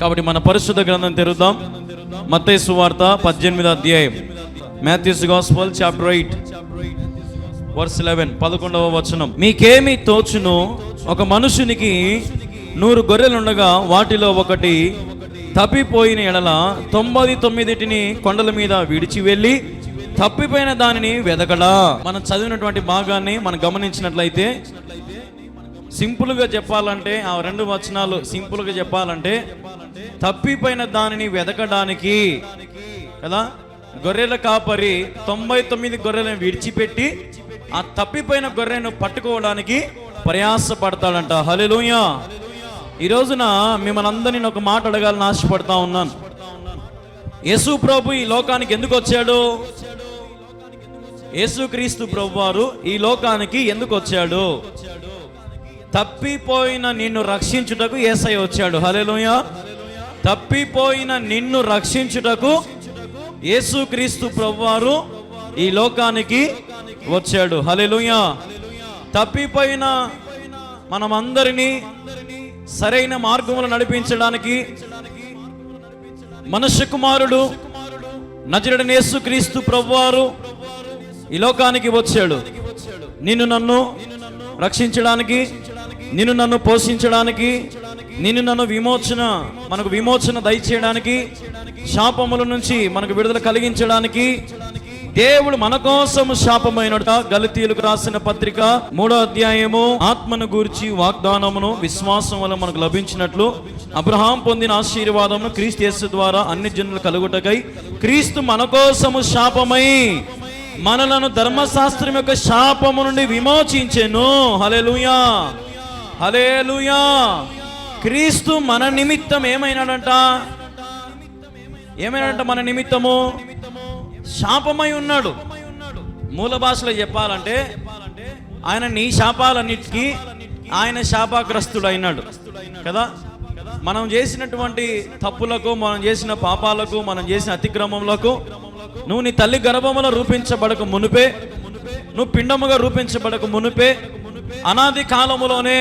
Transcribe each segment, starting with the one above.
కాబట్టి మన పరిశుద్ధ గ్రంథం తెరుద్దాం. మత్తయి సువార్త పద్దెనిమిది అధ్యాయం. Matthew's gospel chapter eight verse eleven పదకొండవ వచనం. మీకేమి తోచును? ఒక మనుషునికి నూరు గొర్రెలుండగా వాటిలో ఒకటి తప్పిపోయిన ఎడల తొంభై తొమ్మిదిటిని కొండల మీద విడిచి వెళ్ళి తప్పిపోయిన దానిని వెదకడా. మనం చదివినటువంటి భాగాన్ని మనం గమనించినట్లయితే సింపుల్గా చెప్పాలంటే ఆ రెండు వచనాలు సింపుల్గా చెప్పాలంటే తప్పిపోయిన దానిని వెతకడానికి కదా? గొర్రెల కాపరి తొంభై తొమ్మిది గొర్రెలను విడిచిపెట్టి ఆ తప్పిపోయిన గొర్రెను పట్టుకోవడానికి ప్రయాసపడతాడంట. హలెలూయ ఈ రోజున మిమ్మల్ని అందరినీ ఒక మాట అడగాలని ఆశపడతా ఉన్నాను. యేసు ప్రభు ఈ లోకానికి ఎందుకు వచ్చాడు? యేసుక్రీస్తు ప్రభు వారు ఈ లోకానికి ఎందుకు వచ్చాడు? తప్పిపోయిన నిన్ను రక్షించుటకు ఏసై వచ్చాడు. హల్లెలూయ. తప్పిపోయిన నిన్ను రక్షించుటకు యేసుక్రీస్తు ప్రభువారు ఈ లోకానికి వచ్చాడు. హల్లెలూయ. తప్పిపోయిన మనమందరినీ సరైన మార్గములు నడిపించడానికి మనుష్య కుమారుడు నజరుడని యేసుక్రీస్తు ప్రభువారు ఈ లోకానికి వచ్చాడు. నిన్ను నన్ను రక్షించడానికి నిన్ను నన్ను పోషించడానికి నిన్ను నన్ను విమోచన మనకు విమోచన దయచేయడానికి శాపముల నుంచి మనకు విడుదల కలిగించడానికి దేవుడు మన కోసం శాపమైనట. గలతీయులకు రాసిన పత్రిక మూడో అధ్యాయము ఆత్మను గూర్చి వాగ్దానమును విశ్వాసం వల్ల మనకు లభించినట్లు. అబ్రహాం పొందిన ఆశీర్వాదమును క్రీస్తు యేసు ద్వారా అన్ని జనులు కలుగుటకై క్రీస్తు మన కోసము శాపమై మనలను ధర్మశాస్త్రం యొక్క శాపము నుండి విమోచించెను. హలే లూయా క్రీస్తు మన నిమిత్తం ఏమైనాడంట? ఏమైనాడంట మన నిమిత్తము? శాపమై ఉన్నాడు. మూల భాషలో చెప్పాలంటే ఆయన నీ శాపాలన్నిటికీ ఆయన శాపాగ్రస్తుడైనాడు. కదా? మనం చేసినటువంటి తప్పులకు మనం చేసిన పాపాలకు మనం చేసిన అతిక్రమములకు నువ్వు నీ తల్లి గర్భములో రూపించబడక మునుపే నువ్వు పిండముగా రూపించబడక మునుపే అనాది కాలములోనే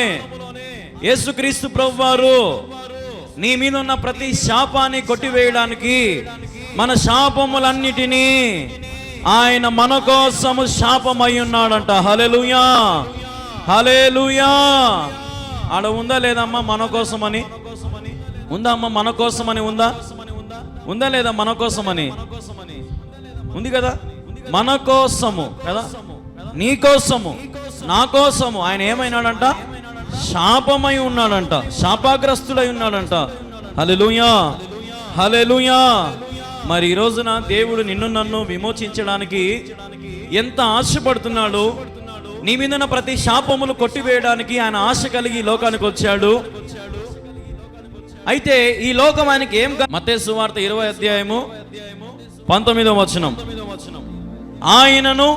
యేసుక్రీస్తు ప్రభువారు నీ మీద ఉన్న ప్రతి శాపాన్ని కొట్టివేయడానికి మన శాపములన్నిటినీ ఆయన మన కోసము శాపమై ఉన్నాడంట. హలెలుయా హలేలుయా ఆడ ఉందా లేదమ్మా మన కోసమని? ఉందా అమ్మా మన కోసమని ఉందా? ఉందా లేదా మన కోసమని? ఉంది కదా? మన కోసము కదా? నీ కోసము నా కోసము ఆయన ఏమైనాడంట? శాపమై ఉన్నాడంట శాపాగ్రస్తుడై ఉన్నాడంట. హలెలుయా హలెలుయా మరి ఈ రోజున దేవుడు నిన్ను నన్ను విమోచించడానికి ఎంత ఆశపడుతున్నాడు? నీ మీదన ప్రతి శాపములు కొట్టివేయడానికి ఆయన ఆశ కలిగి ఈ లోకానికి వచ్చాడు. అయితే ఈ లోకం ఆయనకి ఏం మతేసు వార్త ఇరవై అధ్యాయము పంతొమ్మిదవ వచనం. ఆయనను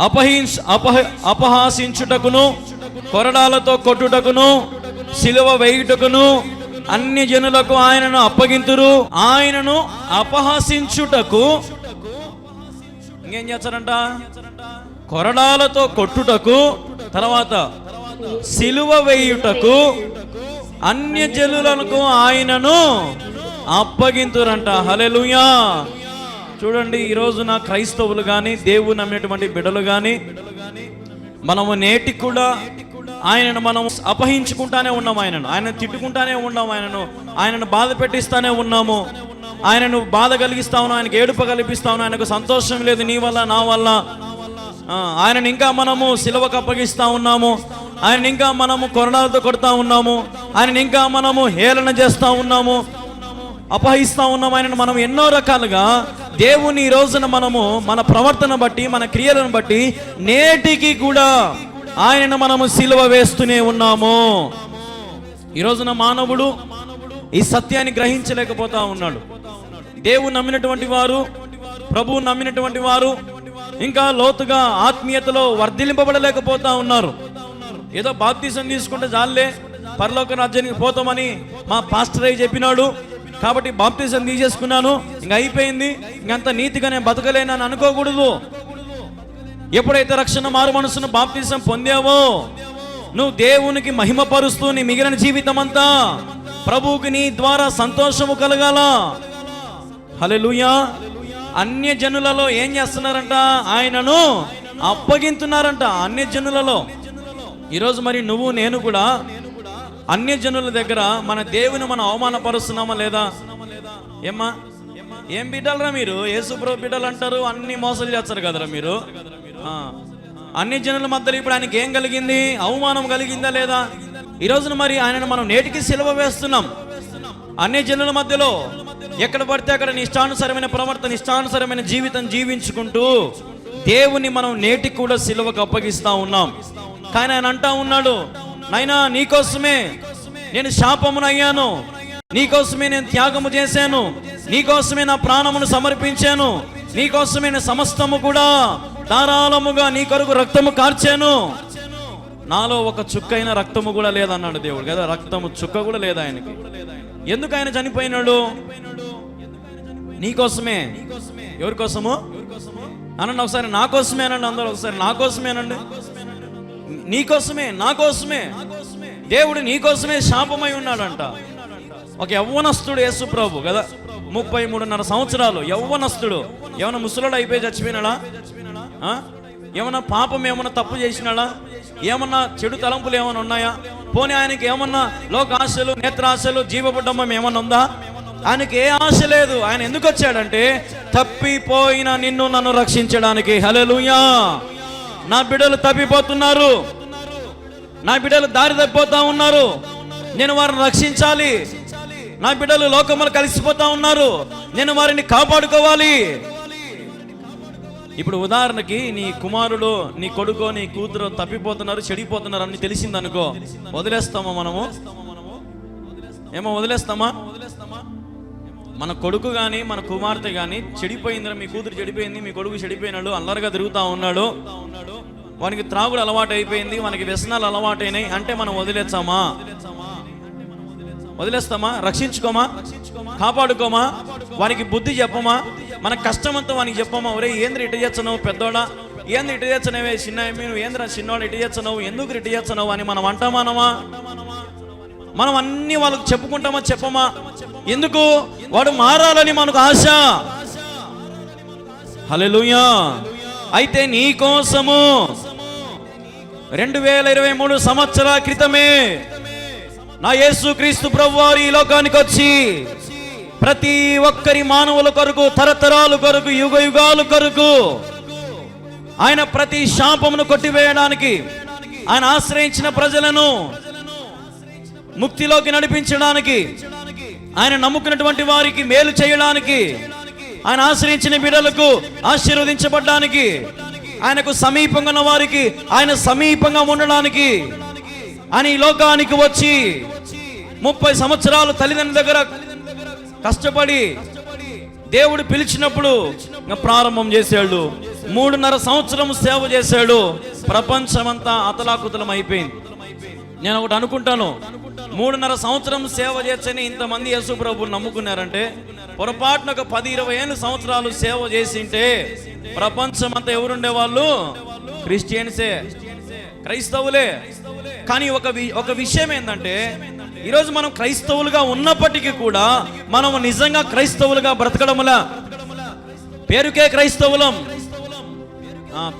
అపహింస అపహ అపహాసించుటకును కొరడాలతో కొట్టుటకును సిలువ వేయుటకును అన్ని జనులకు ఆయనను అప్పగింతురు. ఆయనను అపహసించుటకు ఇంకేం చేస్తారంట? కొరడాలతో కొట్టుటకు తర్వాత సిలువ వేయుటకు అన్య జనులకు ఆయనను అప్పగింతురంట. హలెలుయా చూడండి ఈ రోజున క్రైస్తవులు కానీ దేవుని నమ్మినటువంటి బిడలు కానీ మనము నేటికి కూడా ఆయనను మనం అపహించుకుంటానే ఉన్నాం ఆయనను. ఆయన తిట్టుకుంటానే ఉన్నాం ఆయనను. ఆయనను బాధ పెట్టిస్తానే ఉన్నాము. ఆయనను బాధ కలిగిస్తా ఉన్నాం. ఆయనకు ఏడుప కల్పిస్తా ఉన్నాం. ఆయనకు సంతోషం లేదు నీ వల్ల నా వల్ల. ఆయనను ఇంకా మనము సిలవకు అప్పగిస్తా ఉన్నాము. ఆయన ఇంకా మనము కొరణాలతో కొడతా ఉన్నాము. ఆయన ఇంకా మనము హేళన చేస్తూ ఉన్నాము. అపహరిస్తా ఉన్నాం. ఆయనను మనం ఎన్నో రకాలుగా దేవుని రోజున మనము మన ప్రవర్తన బట్టి మన క్రియలను బట్టి నేటికి కూడా ఆయనను మనము సిలువ వేస్తూనే ఉన్నాము. ఈ రోజున మానవుడు ఈ సత్యాన్ని గ్రహించలేకపోతా ఉన్నాడు. దేవుని నమ్మినటువంటి వారు ప్రభువు నమ్మినటువంటి వారు ఇంకా లోతుగా ఆత్మీయతలో వర్ధిలింపబడలేకపోతా ఉన్నారు. ఏదో బాప్తీసం తీసుకుంటే జాలే పరలోక రాజ్యానికి పోతామని మా పాస్టర్ అయ్యి చెప్పినాడు. కాబట్టి బాప్తీసం తీసేసుకున్నాను ఇంక అయిపోయింది ఇంకంత నీతిగా నేను బతకలేనని అనుకోకూడదు. ఎప్పుడైతే రక్షణ మారు మనసును బాప్తీసం పొందావో నువ్వు దేవునికి మహిమపరుస్తూ నీ మిగిలిన జీవితం అంతా ప్రభువుకి నీ ద్వారా సంతోషము కలగాల. హలెలుయా అన్య జనులలో ఏం చేస్తున్నారంట? ఆయనను అప్పగింతున్నారంట అన్య జనులలో. ఈరోజు మరి నువ్వు నేను కూడా అన్య జనుల దగ్గర మన దేవుని మనం అవమానపరుస్తున్నామా లేదా? ఏమ్మా? ఏం బిడ్డలరా మీరు? యేసుప్రభు బిడ్డలు అంటారు అన్ని మోసాలు చేస్తారు కదరా మీరు? అన్ని జనుల మధ్యలో ఇప్పుడు ఆయనకి ఏం కలిగింది? అవమానం కలిగిందా లేదా? ఈ రోజున మరి ఆయనను మనం నేటికి సిలువ వేస్తున్నాం. అన్ని జనుల మధ్యలో ఎక్కడ పడితే అక్కడ నిష్టానుసరమైన ప్రవర్తన ఇష్టానుసరమైన జీవితం జీవించుకుంటూ దేవుని మనం నేటికి కూడా సిలువకు అప్పగిస్తా ఉన్నాం. కానీ ఆయన అంటా ఉన్నాడు నైనా నీకోసమే నేను శాపమునయ్యాను. నీకోసమే నేను త్యాగము చేశాను. నీకోసమే నా ప్రాణమును సమర్పించాను. నీకోసమే నేను సమస్తము కూడా ధారాళముగా నీ కొరకు రక్తము కార్చాను. నాలో ఒక చుక్కైన రక్తము కూడా లేదన్నాడు దేవుడు. కదా రక్తము చుక్క కూడా లేదు ఆయనకి. ఎందుకు ఆయన చనిపోయినాడు? నీకోసమే ఎవరి కోసము? అనండి ఒకసారి నా కోసమే అనండి అందరూ ఒకసారి. నా కోసమే అనండి. నీకోసమే నా కోసమే. దేవుడు నీకోసమే శాపమై ఉన్నాడంట. ఒక యవ్వనస్తుడు యేసు ప్రభు కదా ముప్పై మూడున్నర సంవత్సరాలు యవ్వనస్తుడు. ఏమైనా ముసలోడు అయిపోయి చచ్చిపోయినాడా? ఏమన్నా పాపం ఏమన్నా తప్పు చేసినాడా? ఏమన్నా చెడు తలంపులు ఏమైనా ఉన్నాయా? పోనీ ఆయనకి ఏమన్నా లోక ఆశలు నేత్రాశలు జీవబుడ్డమ్మం ఏమన్నా ఉందా? ఆయనకి ఏ ఆశ లేదు. ఆయన ఎందుకు వచ్చాడంటే తప్పిపోయిన నిన్ను నన్ను రక్షించడానికి. హలలుయా నా బిడ్డలు తప్పిపోతున్నారు. నా బిడ్డలు దారి తప్పిపోతా ఉన్నారు. నేను వారిని రక్షించాలి. నా బిడ్డలు లోకములు కలిసిపోతా ఉన్నారు. నేను వారిని కాపాడుకోవాలి. ఇప్పుడు ఉదాహరణకి నీ కుమారుడు నీ కొడుకు నీ కూతురు తప్పిపోతున్నారు చెడిపోతున్నారు అని తెలిసిందనుకో వదిలేస్తామా మనము? ఏమో వదిలేస్తామా? మన కొడుకు కానీ మన కుమార్తె కానీ చెడిపోయిందిరా మీ కూతురు చెడిపోయింది మీ కొడుకు చెడిపోయినాడు అల్లరిగా తిరుగుతా ఉన్నాడు. వానికి త్రాగుడు అలవాటు అయిపోయింది మనకి వ్యసనాలు అలవాటైనాయి అంటే మనం వదిలేస్తామా? వదిలేస్తామా? రక్షించుకోమా? కాపాడుకోమా? వానికి బుద్ధి చెప్పమా? మన కష్టమంతా వానికి చెప్పమా? ఒరే ఏంద్ర ఇటు చేస్తున్నావు పెద్దోడా? ఏంది ఇటు చేస్తున్నావే? చిన్న నువ్వు ఏంద్ర చిన్నోడు ఇటు చేస్తున్నావు? ఎందుకు ఇటు చేస్తున్నావు? అని మనం అంటామానమా మనం అన్ని వాళ్ళకి చెప్పుకుంటామా చెప్పమా? ఎందుకు? వాడు మారాలని మనకు ఆశ. హల్లెలూయా. అయితే నీ కోసము. రెండు వేల ఇరవై మూడు సంవత్సరాల క్రితమే నా యేసు క్రీస్తు ప్రభువారు ఈ లోకానికి వచ్చి ప్రతి ఒక్కరి మానవుల కొరకు తరతరాలు కొరకు యుగ యుగాలు కొరకు ఆయన ప్రతి శాపమును కొట్టివేయడానికి ఆయన ఆశ్రయించిన ప్రజలను ముక్తిలోకి నడిపించడానికి ఆయన నమ్ముకున్నటువంటి వారికి మేలు చేయడానికి ఆయన ఆశ్రయించిన బిడలకు ఆశీర్వదించబడ్డానికి ఆయనకు సమీపంగా ఉన్న వారికి ఆయన సమీపంగా ఉండడానికి అని ఈ లోకానికి వచ్చి ముప్పై సంవత్సరాలు తల్లిదండ్రుల దగ్గర కష్టపడి దేవుడు పిలిచినప్పుడు ప్రారంభం చేశాడు. మూడున్నర సంవత్సరం సేవ చేశాడు. ప్రపంచమంతా అతలాకుతలం అయిపోయింది. నేను ఒకటి అనుకుంటాను. మూడున్నర సంవత్సరం సేవ చేస్తేనే ఇంతమంది యేసు ప్రభు నమ్ముకున్నారంటే పొరపాటున ఒక పది ఇరవై ఏళ్ళు సంవత్సరాలు సేవ చేసింటే ప్రపంచమంతా ఎవరుండే వాళ్ళు క్రిస్టియన్సే. క్రైస్తవులే. కానీ ఒక వి- ఒక విషయం ఏంటంటే ఈరోజు మనం క్రైస్తవులుగా ఉన్నప్పటికీ కూడా మనం నిజంగా క్రైస్తవులుగా బ్రతకడముల? పేరుకే క్రైస్తవులం.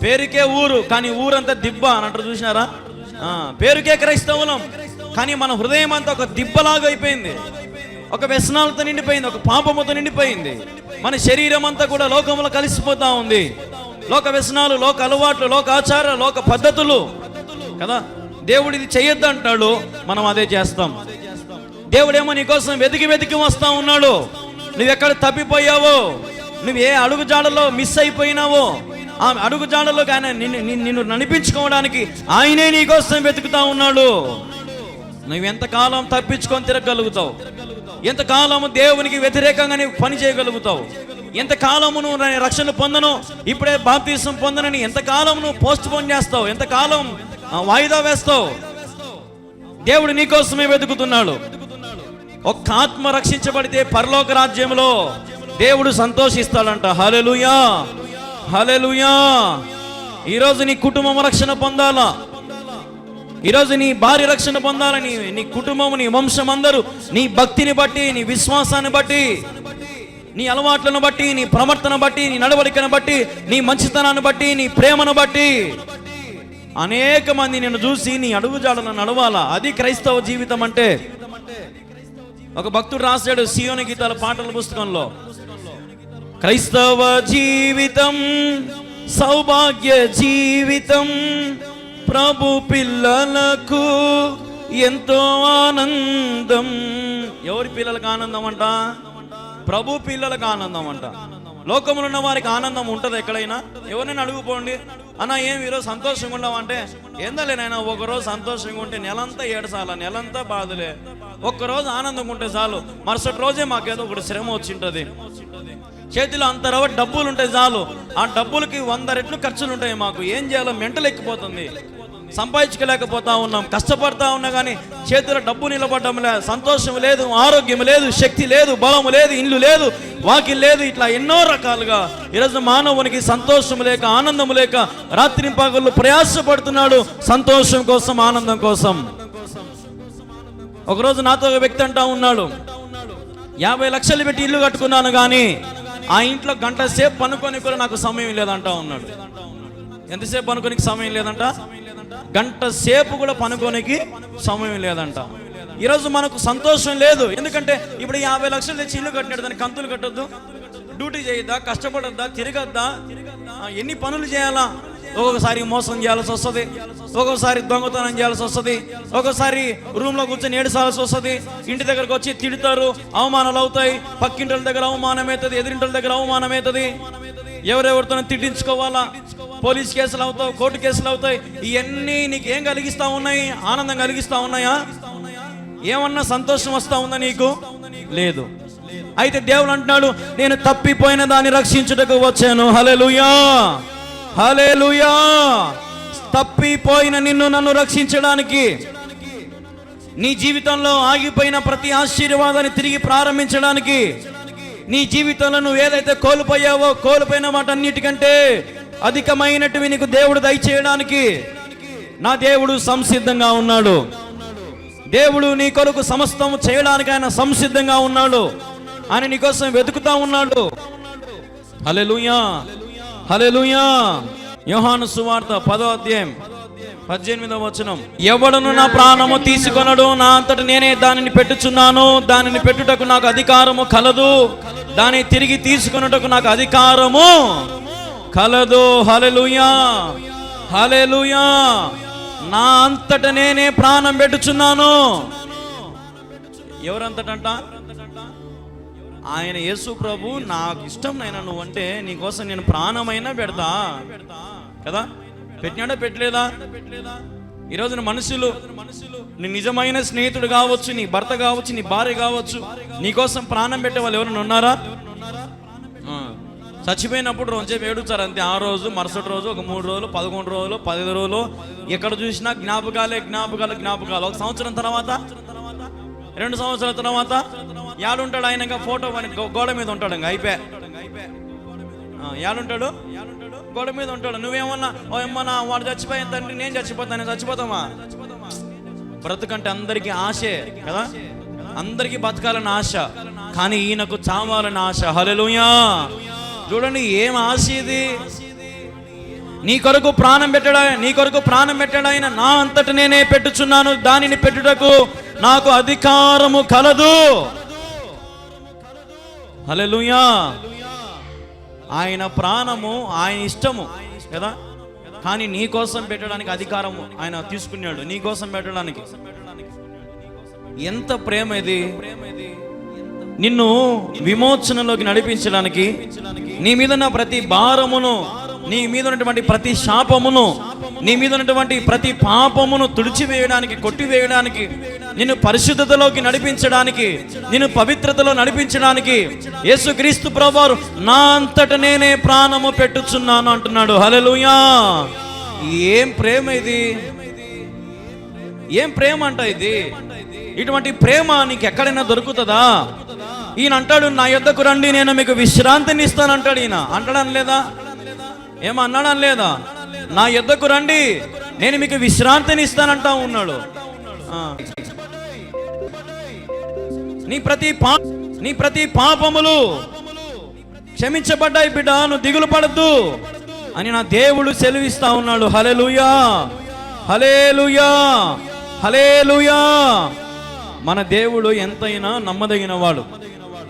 పేరుకే ఊరు కానీ ఊరంతా దిబ్బ అని అంటారు చూసినారా? పేరుకే క్రైస్తవులం. కానీ మన హృదయం అంతా ఒక దిబ్బలాగా అయిపోయింది. ఒక వ్యసనాలతో నిండిపోయింది ఒక పాపముతో నిండిపోయింది. మన శరీరం అంతా కూడా లోకంలో కలిసిపోతా ఉంది. లోక వ్యసనాలు లోక అలవాట్లు లోక ఆచారాలు లోక పద్ధతులు. కదా? దేవుడు ఇది చేయొద్దు అంటాడు మనం అదే చేస్తాం. దేవుడేమో నీకోసం వెతికి వెతికి వస్తా ఉన్నాడు. నువ్వెక్కడ తప్పిపోయావో? నువ్వు ఏ అడుగు జాడలో మిస్ అయిపోయినావో? ఆ అడుగు జాడలో ఆయన నిన్ను నిన్ను- నడిపించుకోవడానికి ఆయనే నీకోసం వెతుకుతా ఉన్నాడు. నువ్వు ఎంతకాలం తప్పించుకొని తిరగలుగుతావు ఎంతకాలము దేవునికి వ్యతిరేకంగా నీవు పని చేయగలుగుతావు? ఎంతకాలము నువ్వు రక్షణ పొందను? ఇప్పుడే బాప్తీసం పొందనని ఎంతకాలం నువ్వు పోస్ట్ పోన్ చేస్తావు? ఎంతకాలం వాయిదా వేస్తావు. దేవుడు నీకోసమే వెతుకుతున్నాడు. ఒక్క ఆత్మ రక్షించబడితే పరలోక రాజ్యంలో దేవుడు సంతోషిస్తాడంట. హలెలుయా హలెలుయా ఈరోజు నీ కుటుంబం రక్షణ పొందాలా? ఈరోజు నీ భార్య రక్షణ పొందాలని నీ కుటుంబం నీ వంశం అందరూ నీ భక్తిని బట్టి నీ విశ్వాసాన్ని బట్టి నీ అలవాట్లను బట్టి నీ ప్రవర్తన బట్టి నీ నడవడికను బట్టి నీ మంచితనాన్ని బట్టి నీ ప్రేమను బట్టి అనేక మంది నేను చూసి నీ అడుగుజాడలను నడవాలా? అది క్రైస్తవ జీవితం అంటే. ఒక భక్తుడు రాశాడు సియోని గీతాల పాటల పుస్తకంలో. క్రైస్తవ జీవితం సౌభాగ్య జీవితం ప్రభు పిల్లలకు ఎంతో ఆనందం. ఎవరి పిల్లలకు ఆనందం అంట? ప్రభు పిల్లలకు ఆనందం అంట. లోకములు ఉన్న వారికి ఆనందం ఉంటుంది ఎక్కడైనా? ఎవరినైనా అడుగుపోండి? అన్న ఏం ఈరోజు సంతోషంగా ఉండవంటే ఏందలే నాయన ఒకరోజు సంతోషంగా ఉంటే నెలంతా ఏడసాల నెలంతా బాధలే. ఒక్కరోజు ఆనందంగా ఉంటే చాలు. మరుసటి రోజే మాకేదో ఒకటి శ్రమ వచ్చింటది. చేతిలో అంత రవ డబ్బులు ఉంటాయి చాలు. ఆ డబ్బులకి వంద రెట్లు ఖర్చులు ఉంటాయి మాకు. ఏం చేయాలో మెంటలు ఎక్కిపోతుంది సంపాదించుకోలేకపోతా ఉన్నాం కష్టపడతా ఉన్నా కానీ చేతిలో డబ్బు నిలబడడం లేదు సంతోషం లేదు ఆరోగ్యం లేదు శక్తి లేదు బలం లేదు ఇల్లు లేదు వాకి లేదు ఇట్లా ఎన్నో రకాలుగా. ఈరోజు మానవునికి సంతోషం లేక ఆనందం లేక రాత్రి పగళ్ళు ప్రయాసపడుతున్నాడు సంతోషం కోసం ఆనందం కోసం. ఒకరోజు నాతో ఒక వ్యక్తి అంటా ఉన్నాడు యాభై లక్షలు పెట్టి ఇల్లు కట్టుకున్నాను కానీ ఆ ఇంట్లో గంట సేపు పనుకొని కూడా నాకు సమయం లేదంటా ఉన్నాడు. ఎంతసేపు పనుకోనికి సమయం లేదంట? గంట సేపు కూడా పనుకోనికి సమయం లేదంట. ఈరోజు మనకు సంతోషం లేదు. ఎందుకంటే ఇప్పుడు యాభై లక్షలు తెచ్చి ఇల్లు కట్టినాడు దానికి కంతులు కట్టొద్దు. డ్యూటీ చేయొద్దా కష్టపడద్దా తిరగద్దా? ఎన్ని పనులు చేయాలా? ఒక్కొక్కసారి మోసం చేయాల్సి వస్తుంది. ఒక్కొక్కసారి దొంగతనం చేయాల్సి వస్తుంది. ఒక్కొక్కసారి రూమ్లో కూర్చొని ఏడుసాల్సి వస్తుంది. ఇంటి దగ్గరకు వచ్చి తిడతారు. అవమానాలు అవుతాయి. పక్కింటి దగ్గర అవమానం అవుతుంది ఎదురింటి దగ్గర అవమానం అవుతుంది ఎవరెవరితో తిట్టించుకోవాలా? పోలీస్ కేసులు అవుతావు కోర్టు కేసులు అవుతాయి ఇవన్నీ నీకు ఏం కలిగిస్తా ఉన్నాయి? ఆనందం కలిగిస్తా ఉన్నాయా? ఏమన్నా సంతోషం వస్తా ఉందా నీకు? లేదు. అయితే దేవుడు అంటున్నాడు నేను తప్పిపోయిన దాన్ని రక్షించుటకు వచ్చాను. హలెలుయా హలెలుయా తప్పిపోయిన నిన్ను నన్ను రక్షించడానికి. నీ జీవితంలో ఆగిపోయిన ప్రతి ఆశీర్వాదాన్ని తిరిగి ప్రారంభించడానికి. నీ జీవితంలో నువ్వు ఏదైతే కోల్పోయావో కోల్పోయిన వాటన్నిటికంటే అధికమైనటివి నీకు దేవుడు దయచేయడానికి నా దేవుడు సంసిద్ధంగా ఉన్నాడు. దేవుడు నీ కొరకు సమస్తం చేయడానికి ఆయన సంసిద్ధంగా ఉన్నాడు. ఆయన నీకోసం వెతుకుతా ఉన్నాడు. హలెలుయా హలెలుయా యోహాను సువార్త పదో అధ్యాయం పద్దెనిమిదవ వచనం. ఎవడను నా ప్రాణము తీసుకొనడు? నా అంతటి నేనే దానిని పెట్టుచున్నాను. దానిని పెట్టుటకు నాకు అధికారము కలదు. దాన్ని తిరిగి తీసుకొనుటకు నాకు అధికారము కలదు. హలెలుయా హలెలుయా నా అంతట నేనే ప్రాణం పెట్టుచున్నాను. ఎవరంతటంట? ఆయన యేసు ప్రభు నాకు ఇష్టం నైనా నువ్వంటే నీకోసం నేను ప్రాణమైనా పెడతా. కదా? పెట్టినాడా పెట్టలేదా? ఈ రోజున మనుషులు నీ నిజమైన స్నేహితుడు కావచ్చు నీ భర్త కావచ్చు నీ భార్య కావచ్చు నీకోసం ప్రాణం పెట్టే వాళ్ళు ఎవరైనా ఉన్నారా? చచ్చిపోయినప్పుడు రోజు ఏడుస్తారు అంతే. ఆ రోజు మరుసటి రోజు ఒక మూడు రోజులు పదకొండు రోజులు పదిహేను రోజులు ఎక్కడ చూసినా జ్ఞాపకాలే జ్ఞాపకాలు జ్ఞాపకాలు. ఒక సంవత్సరం తర్వాత రెండు సంవత్సరాల తర్వాత యాడుంటాడు ఆయన ఇంకా ఫోటో గోడ మీద ఉంటాడు ఇంకా అయిపోయా. యాడుంటాడు? గోడ మీద ఉంటాడు. నువ్వేమన్నా ఓ ఏమన్నా వాడు చచ్చిపోయిన తండ్రి నేను చచ్చిపోతాను నేను చచ్చిపోతామా? బ్రతుకంటే అందరికీ ఆశే కదా? అందరికీ బతకాలని ఆశ కానీ ఈయనకు చావాలని ఆశ. హల్లెలూయా! చూడండి ఏం ఆశ ఇది? నీ కొరకు ప్రాణం పెట్టడా నీ కొరకు ప్రాణం పెట్టడాయన నా అంతట నేనే పెట్టుచున్నాను. దానిని పెట్టుటకు నాకు అధికారము కలదు. హలెలుయా ఆయన ప్రాణము ఆయన ఇష్టము కదా? కానీ నీ కోసం పెట్టడానికి అధికారము ఆయన తీసుకున్నాడు నీ కోసం పెట్టడానికి. ఎంత ప్రేమ ఇది? నిన్ను విమోచనలోకి నడిపించడానికి నీ మీద ఉన్న ప్రతి భారమును నీ మీద ఉన్నటువంటి ప్రతి శాపమును నీ మీద ఉన్నటువంటి ప్రతి పాపమును తుడిచివేయడానికి కొట్టివేయడానికి నిన్ను పరిశుద్ధతలోకి నడిపించడానికి నిన్ను పవిత్రతలో నడిపించడానికి యేసుక్రీస్తు ప్రభువారు నా అంతట నేనే ప్రాణము పెట్టుచున్నాను అంటున్నాడు. హలలుయా ఏం ప్రేమ ఇది? ఏం ప్రేమ అంట ఇది? ఇటువంటి ప్రేమ నీకు ఎక్కడైనా దొరుకుతుందా? ఈయన అంటాడు నా యొద్దకు రండి నేను మీకు విశ్రాంతిని ఇస్తాను అంటాడు ఈయన. అంటాడని లేదా? ఏమో లేదా? నా యొద్దకు రండి నేను మీకు విశ్రాంతిని ఇస్తానంటా ఉన్నాడు. నీ ప్రతి పా నీ ప్రతి పాపములు క్షమించబడ్డాయి బిడ్డ నువ్వు దిగులు పడద్దు అని నా దేవుడు సెలవిస్తా ఉన్నాడు. హలెలుయా హలేలుయా హలేలుయా మన దేవుడు ఎంతైనా నమ్మదగిన వాడు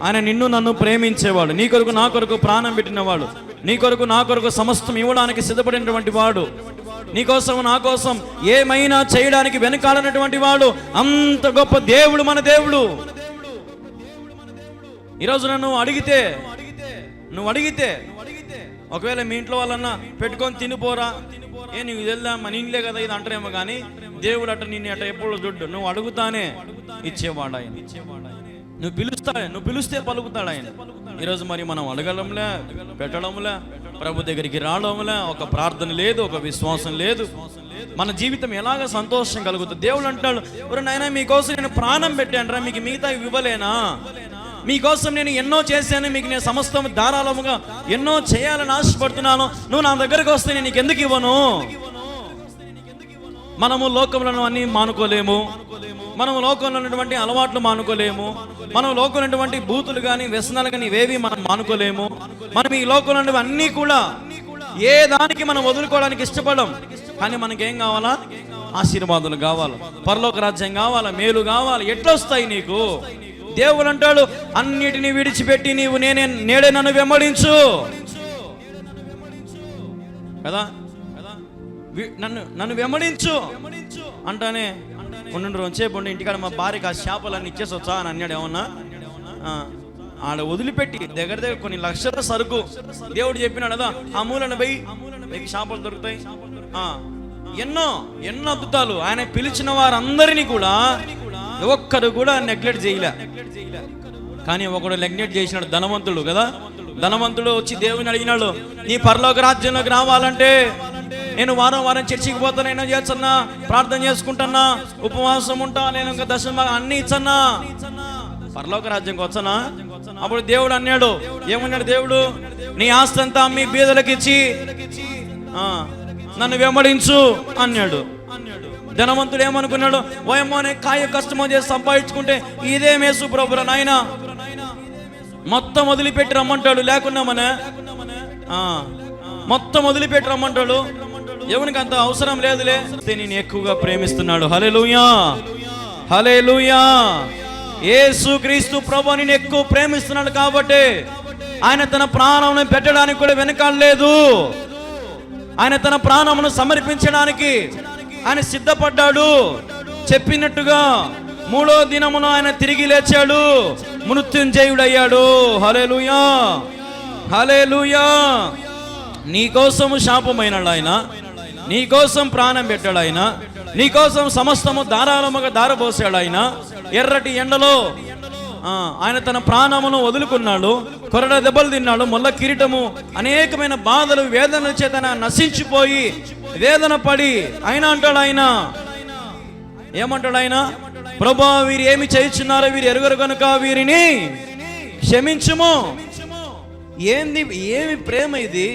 ఆయన నిన్ను నన్ను ప్రేమించేవాడు. నీ కొరకు నా కొరకు ప్రాణం పెట్టినవాడు. నీ కొరకు నా కొరకు సమస్తం ఇవ్వడానికి సిద్ధపడినటువంటి వాడు. నీ కోసం నా కోసం ఏమైనా చేయడానికి వెనకాలన్నటువంటి వాడు. అంత గొప్ప దేవుడు మన దేవుడు. ఈరోజు నన్ను అడిగితే నువ్వు అడిగితే ఒకవేళ మీ ఇంట్లో వాళ్ళన్నా పెట్టుకొని తినిపోరా. ఏ నీకు తెలుదా మన ఇంట్లో కదా ఇది అంటారేమో కానీ దేవుడు అట్ట నిన్ను అట ఎప్పుడు దుడ్డు నువ్వు అడుగుతానే ఇచ్చేవాడు ఆయన. నువ్వు పిలుస్తా నువ్వు పిలిస్తే పలుకుతాడు ఆయన. ఈరోజు మరి మనం అడగడంలే పెట్టడంలే ప్రభు దగ్గరికి రావడంలే ఒక ప్రార్థన లేదు ఒక విశ్వాసం లేదు. మన జీవితం ఎలాగ సంతోషం కలుగుతుంది? దేవుడు అంటాడు ఒరే నాయనా మీకోసం నేను ప్రాణం పెట్టాను రా మీకు మిగతా ఇవ్వలేనా? మీకోసం నేను ఎన్నో చేశాను మీకు నేను సమస్తం ధారాళముగా ఎన్నో చేయాలని ఆశపడుతున్నాను. నువ్వు నా దగ్గరకు వస్తే నేను నీకు ఎందుకు ఇవ్వను? మనము లోకంలో అన్ని మానుకోలేము. మనము లోకంలో ఉన్నటువంటి అలవాట్లు మానుకోలేము. మనం లోకంలో ఉన్నటువంటి బూతులు కానీ వ్యసనాలు కానీ ఇవేవి మనం మానుకోలేము. మనం ఈ లోకంలో ఉన్నవి అన్నీ కూడా ఏ దానికి మనం వదులుకోవడానికి ఇష్టపడం? కానీ మనకేం కావాలా? ఆశీర్వాదాలు కావాలి. పరలోక రాజ్యం కావాలా? మేలు కావాలి. ఎట్లా వస్తాయి నీకు? దేవుడు అంటాడు అన్నిటిని విడిచిపెట్టి నీవు నేనే నేడే నన్ను వెంబడించు. కదా? నన్ను నన్ను వెంబడించు. అంటానే ఉండు రోజుసేపు ఉండి ఇంటికాడ మా భార్యకి ఆ చేపలన్నీ ఇచ్చేసి వచ్చా అని అన్నాడు ఏమన్నా? ఆడ వదిలిపెట్టి దగ్గర దగ్గర కొన్ని లక్షల సరుకు. దేవుడు చెప్పినాడు కదా ఆ మూలన పోయి నీకు చేపలు దొరుకుతాయి. ఎన్నో ఎన్నో అద్భుతాలు. ఆయన పిలిచిన వారందరినీ కూడా ఒక్కరు కూడా నెగ్లెక్ట్ చేయలే. కానీ ఒకడు నెగ్లెక్ట్ చేసినాడు ధనవంతుడు కదా. ధనవంతుడు వచ్చి దేవుని అడిగినాడు నీ పరలోక రాజ్యంలోకి రావాలంటే నేను వారం వారం చర్చికి పోతానైనా చేస్తున్నా? ప్రార్థన చేసుకుంటున్నా ఉపవాసం ఉంటా నేను ఇంకా దశమ అన్ని ఇచ్చన్నా. పరలోక రాజ్యంకి వచ్చనా? అప్పుడు దేవుడు అన్నాడు ఏమన్నాడు దేవుడు? నీ ఆస్తి అంతా మీ బీదలకు ఇచ్చి నన్ను వెంబడించు అన్నాడు. ధనవంతుడు ఏమనుకున్నాడు? ఓయమ్మోనే కాయ కష్టమో చేసి సంపాదించుకుంటే ఇదే మేసు ప్రభుల నాయన. మొత్తం వదిలిపెట్టి రమ్మంటాడు లేకున్నామనే? మొత్తం వదిలిపెట్టి రమ్మంటాడు. ఎవరికి అంత అవసరం లేదులే. నేను ఎక్కువగా ప్రేమిస్తున్నాడు? హలే లూయా హలే లూయా ఏసు క్రీస్తు ప్రభు నేను ఎక్కువ ప్రేమిస్తున్నాడు కాబట్టి ఆయన తన ప్రాణంను పెట్టడానికి కూడా వెనకాడలేదు ఆయన తన ప్రాణమును సమర్పించడానికి ఆయన సిద్ధపడ్డాడు. చెప్పినట్టుగా మూడో దినమున ఆయన తిరిగి లేచాడు. మృత్యుంజయుడయ్యాడు. హలేలుయా హలేలుయా నీకోసము శాపమైన ఆయన నీకోసం ప్రాణం పెట్టాడు ఆయన నీకోసం సమస్తము ధారాళముగా దారబోసాడు ఆయన ఎర్రటి ఎండలో ఆయన తన ప్రాణమును వదులుకున్నాడు కొరడ దెబ్బలు తిన్నాడు మొల్ల కిరీటము అనేకమైన బాధలు వేదనల చేతన నశించిపోయి వేదన పడి ఆయన అంటాడు ఆయన ఏమంటాడు ఆయన ప్రభా వీరు ఏమి చేయించున్నారో వీరు ఎరుగరు కనుక వీరిని క్షమించుము. ఏంది ఏమి ప్రేమ ఇది?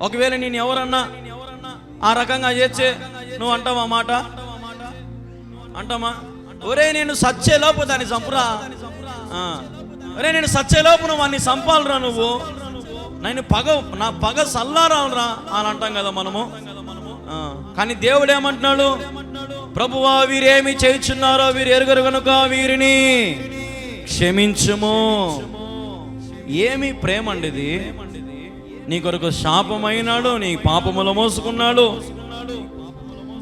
ఒకవేళ నేను ఎవరన్నా ఆ రకంగా చేస్తే నువ్వు అంటావా మాట? అంటామా? ఒరే నేను సచ్చేలోపు దాన్ని చంపురా. ఆ. ఒరే నేను సచ్చేలోపు నువ్వు అన్ని చంపాలరా నువ్వు. నేను పగ నా పగ సల్లారాలరా అని అంటాం కదా మనము. కానీ దేవుడు ఏమంటున్నాడు? ప్రభువా వీరేమి చేయుచున్నారో వీరు ఎరుగరు కనుక వీరిని క్షమించుము. ఏమి ప్రేమ అండి ఇది? నీ కొరకు శాపమైనాడు నీ పాపములు మోసుకున్నాడు.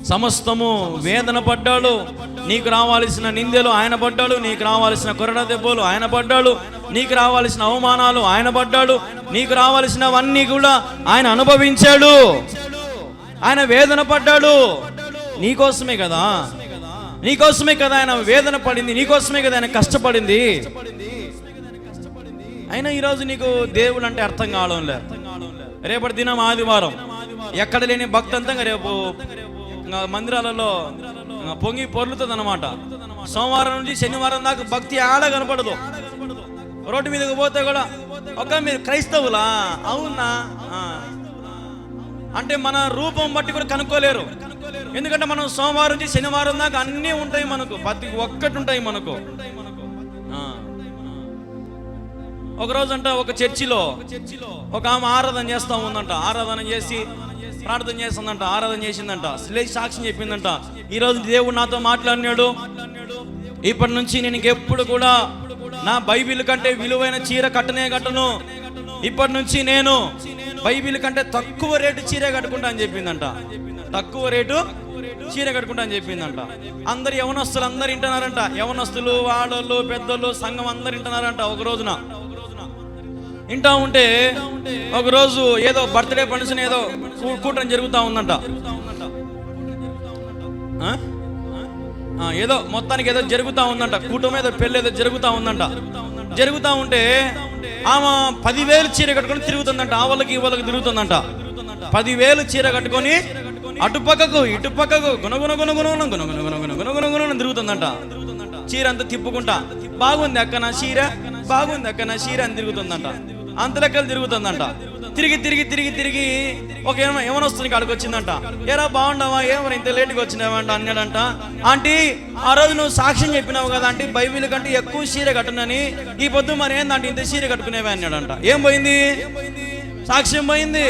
సమస్తము వేదన పడ్డాడు. నీకు రావాల్సిన నిందెలు ఆయన పడ్డాడు. నీకు రావాల్సిన కొరడ దెబ్బలు ఆయన పడ్డాడు. నీకు రావాల్సిన అవమానాలు ఆయన పడ్డాడు. నీకు రావాల్సినవన్నీ కూడా ఆయన అనుభవించాడు. ఆయన వేదన పడ్డాడు. నీకోసమే కదా. నీకోసమే కదా ఆయన వేదన పడింది. నీకోసమే కదా ఆయన కష్టపడింది. అయినా ఈరోజు నీకు దేవుడు అంటే అర్థం కావడం లేదు రేపటి దినం ఆదివారం ఎక్కడ లేని భక్తంతంగా రేపు మందిరాలలో పొంగి పొర్లుతుంది అనమాట సోమవారం నుంచి శనివారం దాకా భక్తి ఆడ కనపడదు. రోడ్డు మీదకి పోతే కూడా ఒక మీరు క్రైస్తవులా? అవునా? అంటే మన రూపం బట్టి కూడా కనుక్కోలేరు. ఎందుకంటే మనం సోమవారం నుంచి శనివారం దాకా అన్నీ ఉంటాయి మనకు. ప్రతి ఒక్కటి ఉంటాయి మనకు. ఒక రోజు అంట ఒక చర్చిలో ఒక ఆమె ఆరాధన చేస్తా ఉందంట. ఆరాధన చేసి ప్రార్థన చేస్తుందంట ఆరాధన చేసిందంట. లేచి సాక్ష్యం చెప్పిందంట. ఈ రోజు దేవుడు నాతో మాట్లాడినాడు. ఇప్పటి నుంచి నేను ఇంకెప్పుడు కూడా నా బైబిల్ కంటే విలువైన చీర కట్టనే కట్టను. ఇప్పటి నుంచి నేను బైబిల్ కంటే తక్కువ రేటు చీర కట్టుకుంటా అని చెప్పిందంట. తక్కువ రేటు చీర కట్టుకుంటా అని చెప్పిందంట. అందరు యవనస్తులు అందరు వింటున్నారంట. యవనస్తులు ఆడోళ్ళు పెద్దోళ్ళు సంఘం అందరు వింటున్నారంట ఒక రోజున. వింటా ఉంటే ఒకరోజు ఏదో బర్త్డే ఫంక్షన్ ఏదో కూటం జరుగుతూ ఉందంట ఏదో మొత్తానికి ఏదో జరుగుతూ ఉందంట కూటమి ఏదో పెళ్ళి ఏదో జరుగుతూ ఉందంట జరుగుతూ ఉంటే ఆమె పదివేలు చీర కట్టుకొని తిరుగుతుందంట ఆ వాళ్ళకి ఈ వాళ్ళకి తిరుగుతుందంట పదివేలు చీర కట్టుకొని అటుపక్కకు ఇటుపక్కకు గుణగుణ గుణగుణ గుణగుణ గుణగుణ గుణగుణ గుణగుణ గుణ తిరుగుతుందంట చీర అంతా తిప్పుకుంటా బాగుంది అక్క నా చీర బాగుంది అక్క నా చీర అని తిరుగుతుందంట అంత లెక్కలు తిరుగుతుందంట. తిరిగి తిరిగి తిరిగి తిరిగి ఒక ఏమ ఏమనొస్తుంది కాడికి వచ్చిందంట. ఏరా బాగుండవా ఏమరా ఇంత లేట్గా వచ్చినావా అంట అన్నాడంట. ఆంటీ ఆ రోజు నువ్వు సాక్ష్యం చెప్పినావు కదా అంటే బైబిల్ కంటే ఎక్కువ చీర కట్టునని. ఈ పొద్దు మరి ఏందంటే ఇంత చీర కట్టుకునేవా అన్నాడంట. ఏం పోయింది? సాక్ష్యం పోయింది.